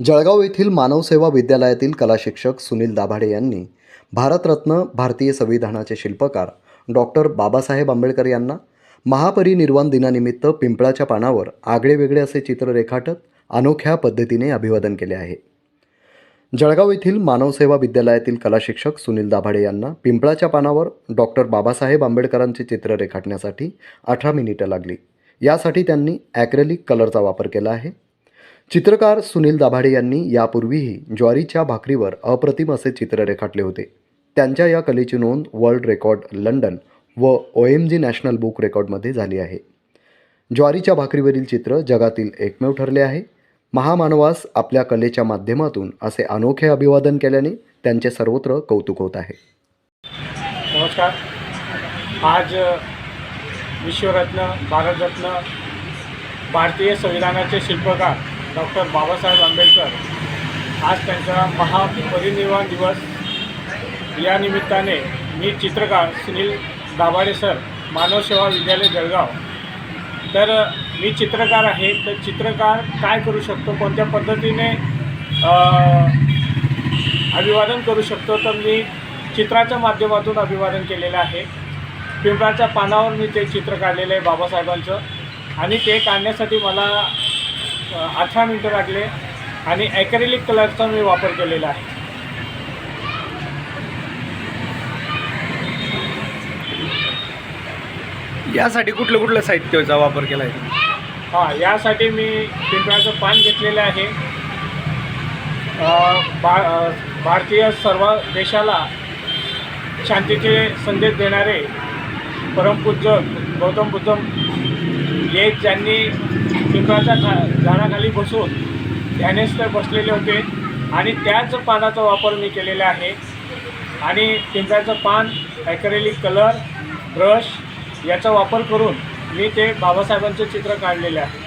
जळगाव येथील मानवसेवा विद्यालयातील कलाशिक्षक सुनील दाभाडे यांनी भारतरत्न भारतीय संविधानाचे शिल्पकार डॉक्टर बाबासाहेब आंबेडकर यांना महापरिनिर्वाण दिनानिमित्त पिंपळाच्या पानावर आगळेवेगळे असे चित्र रेखाटत अनोख्या पद्धतीने अभिवादन केले आहे. जळगाव येथील मानवसेवा विद्यालयातील कलाशिक्षक सुनील दाभाडे यांना पिंपळाच्या पानावर डॉक्टर बाबासाहेब आंबेडकरांचे चित्र रेखाटण्यासाठी अठरा मिनिटं लागली. यासाठी त्यांनी ॲक्रेलिक कलरचा वापर केला आहे. चित्रकार सुनील दाभाडे यांनी यापूर्वीही ज्वारीच्या भाकरीवर अप्रतिम असे चित्र रेखाटले होते. त्यांच्या या कलेची नोंद वर्ल्ड रेकॉर्ड लंडन व O M G national book रेकॉर्डमध्ये झाली आहे. ज्वारीच्या भाकरीवरील चित्र जगातील एकमेव ठरले आहे. महामानवास आपल्या कलेच्या माध्यमातून असे अनोखे अभिवादन केल्याने त्यांचे सर्वत्र कौतुक होत आहे. नमस्कार. आज विश्वरत्न भारतरत्न भारतीय संविधानाचे शिल्पकार डॉक्टर बाबासाहेब आंबेडकर. आज त्यांचा महापरिनिर्वाण दिवस. या निमित्ताने मी चित्रकार सुनील दाभाडे सर मानवसेवा विद्यालय जळगाव. तर मी चित्रकार आहे. तर चित्रकार काय करू शकतो? कोणत्या पद्धतीने अभिवादन करू शकतो? तर मी चित्राच्या माध्यमातून अभिवादन केलेलं आहे. पिंपळाच्या पानावर मी ते चित्र काढलेलं आहे बाबासाहेबांचं. आणि ते काढण्यासाठी मला अठरा मिनटं लागले आणि ॲक्रेलिक कलरचा मी वापर केलेला आहे. यासाठी कुठलं कुठलं साहित्याचा वापर केला आहे हां यासाठी मी पिंपळाचं पान घेतलेलं आहे. अ, भारतीय सर्व देशाला शांतीचे संदेश देणारे परमपूज्य गौतम बुद्ध हे ज्यांनी पिंपळाच्या खा झाडाखाली बसून ध्यानेस्थ बसलेले होते आणि त्याच पानाचा वापर मी केलेला आहे. आणि पिंपळाचं पान ॲक्रेलिक कलर ब्रश याचा वापर करून मी ते बाबासाहेबांचे चित्र काढलेले आहे.